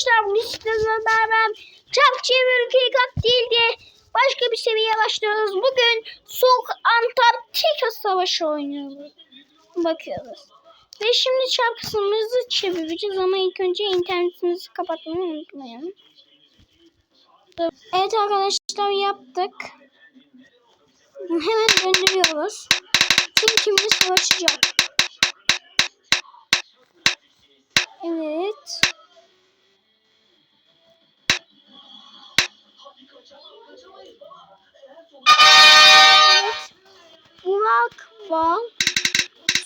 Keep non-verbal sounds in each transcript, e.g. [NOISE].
arkadaşlar bu bisikletle beraber çevir ülkeyi kat değil başka bir seviyeye başlıyoruz. Bugün Soğuk Antarktika Savaşı oynuyoruz. Bakıyoruz. Ve şimdi çarpısımızı çevireceğiz ama ilk önce internetimizi kapatmayı unutmayalım. Evet arkadaşlar yaptık. Hemen döndürüyoruz. Kim kiminle savaşacak? Evet. Var.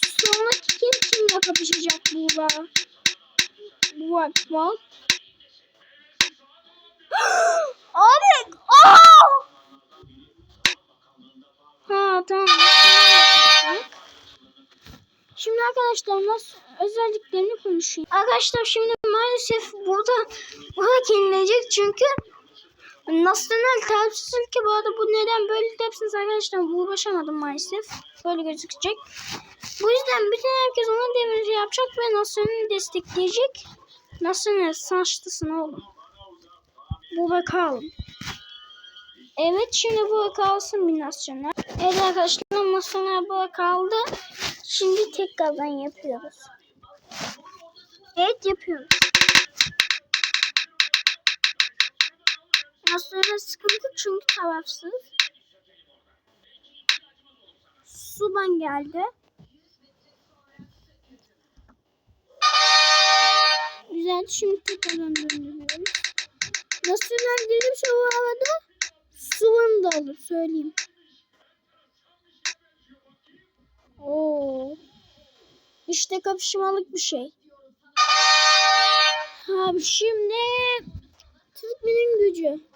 Sonraki kim kimle kapışacak Burak? Burak var. [GASPS] Abi! Aa! Ha tamam. Şimdi arkadaşlar nasıl özelliklerini konuşayım. Arkadaşlar şimdi maalesef burada burada yenilecek çünkü Nasyonel tartışsız ki bu arada bu neden böyle dersiniz arkadaşlar ulaşamadım maalesef. Böyle gözükecek. Bu yüzden bütün herkes ona devreci yapacak ve Nasyonel'i destekleyecek. Nasyonel saçlısın oğlum. Bu bakalım. Evet şimdi bu kalsın bir nasyonel. Evet arkadaşlar nasyonel bu kaldı. Şimdi tekrardan yapıyoruz. Evet yapıyoruz. Nasyonel sıkıntı çünkü tarafsız. Suban geldi. Güzel şimdi tekrardan döndürüyoruz. Nasyonel gelirse bu arada Suvan da alır söyleyeyim. Oo. İşte kapışmalık bir şey. Abi şimdi Türkmen'in gücü.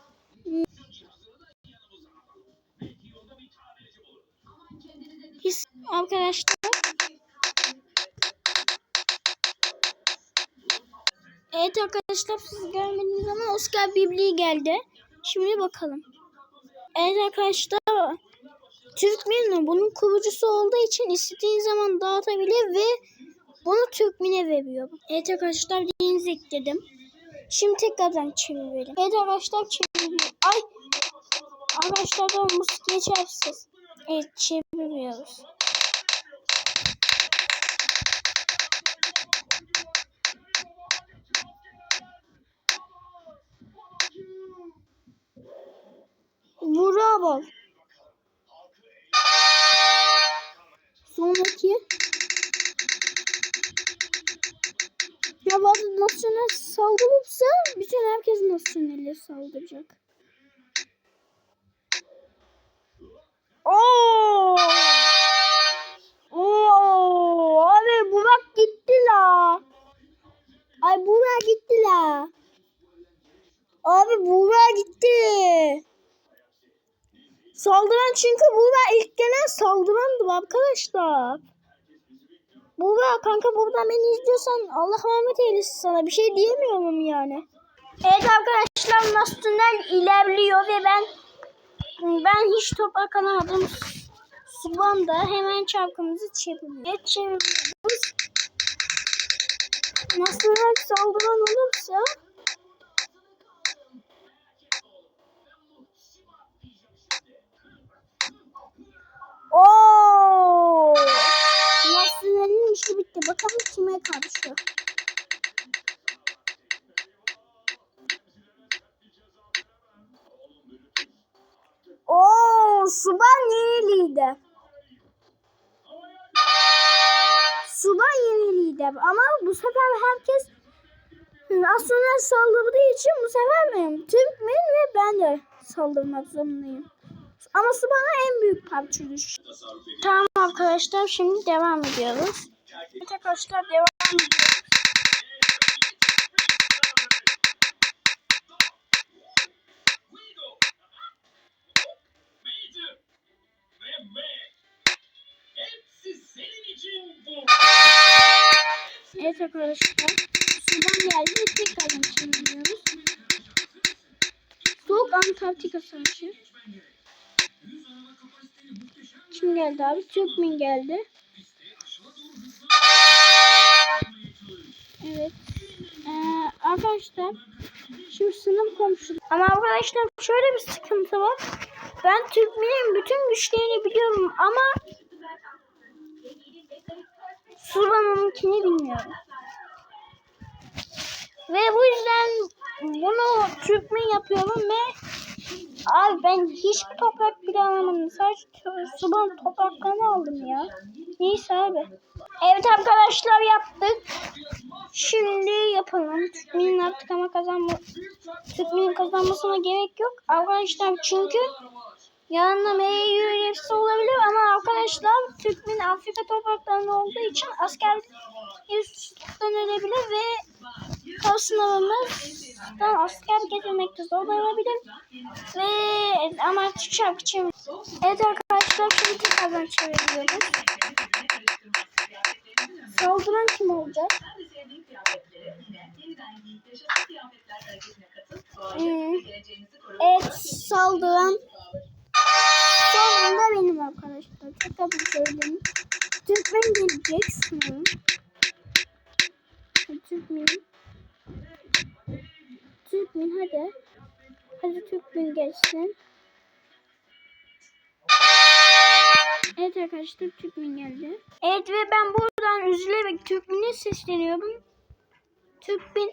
His arkadaşlar. Evet arkadaşlar siz görmediğiniz ama Oscar Bibli geldi. Şimdi bakalım. Evet arkadaşlar. Türkmen bunun kurucusu olduğu için istediğin zaman dağıtabilir ve bunu Türkmen'e veriyor. Evet arkadaşlar denize ekledim. Şimdi tekrardan çevirelim. Evet arkadaşlar çeviriyor. Ay! Arkadaşlar da musik geçersiz. Evet çeviriyoruz. Bravo. Sonraki. Ya bazı nasyonel saldırırsa bütün herkes nasyonelle saldıracak. Saldıran çünkü Buğra ilk gelen saldırandı arkadaşlar. Buğra kanka buradan beni izliyorsan Allah rahmet eylesin sana. Bir şey diyemiyorum yani. Evet arkadaşlar Nastunel ilerliyor ve ben ben hiç topa kanamadım. Suban da hemen çarkımızı çeviriyor. Çeviriyoruz. Nastunel saldıran olursa Oo! İşi bitti. Bakalım kime karşı. Oo, Suban yeni lider. Suban yeni lider ama bu sefer herkes Astronaut saldırdığı için bu sefer benim Türkmen ve ben de saldırmak zorundayım. Ama su bana en büyük parça düştü. Tamam arkadaşlar şimdi devam ediyoruz. Evet arkadaşlar devam ediyoruz. Evet arkadaşlar. Sudan geldi. Tekrardan çeviriyoruz. Soğuk Antarktika Savaşı. Kim geldi abi? Türkmen geldi. Evet. Ee, arkadaşlar. Şimdi sınıf komşu. Ama arkadaşlar şöyle bir sıkıntı var. Ben Türkmen'in bütün güçlerini biliyorum ama Suran'ınkini bilmiyorum. Ve bu yüzden bunu Türkmen yapıyorum ve abi ben hiçbir toprak bile alamadım. Sadece t- suban topraklarını aldım ya. Neyse abi. Evet arkadaşlar yaptık. Şimdi yapalım. Türkmen'in artık ama kazanma Türkmen'in kazanmasına gerek yok. Arkadaşlar çünkü yanında MYU hepsi olabilir ama arkadaşlar Türkmen Afrika topraklarında olduğu için asker üstten ölebilir ve Kar sınavımızdan asker getirmekte zorlanabilir ve ama şarkı çevir. Evet arkadaşlar şimdi tekrardan çeviriyoruz. Saldıran kim olacak? Hmm. Evet saldıran Türkmen hadi. Hadi Türkmen gelsin. Evet arkadaşlar Türkmen geldi. Evet ve ben buradan üzülerek Türkmen'e sesleniyorum. Türkmen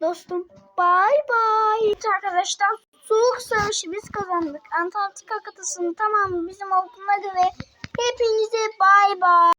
dostum bay bay. Evet arkadaşlar soğuk savaşı biz kazandık. Antarktika kıtasının tamamı bizim olduğuna göre hepinize bay bay.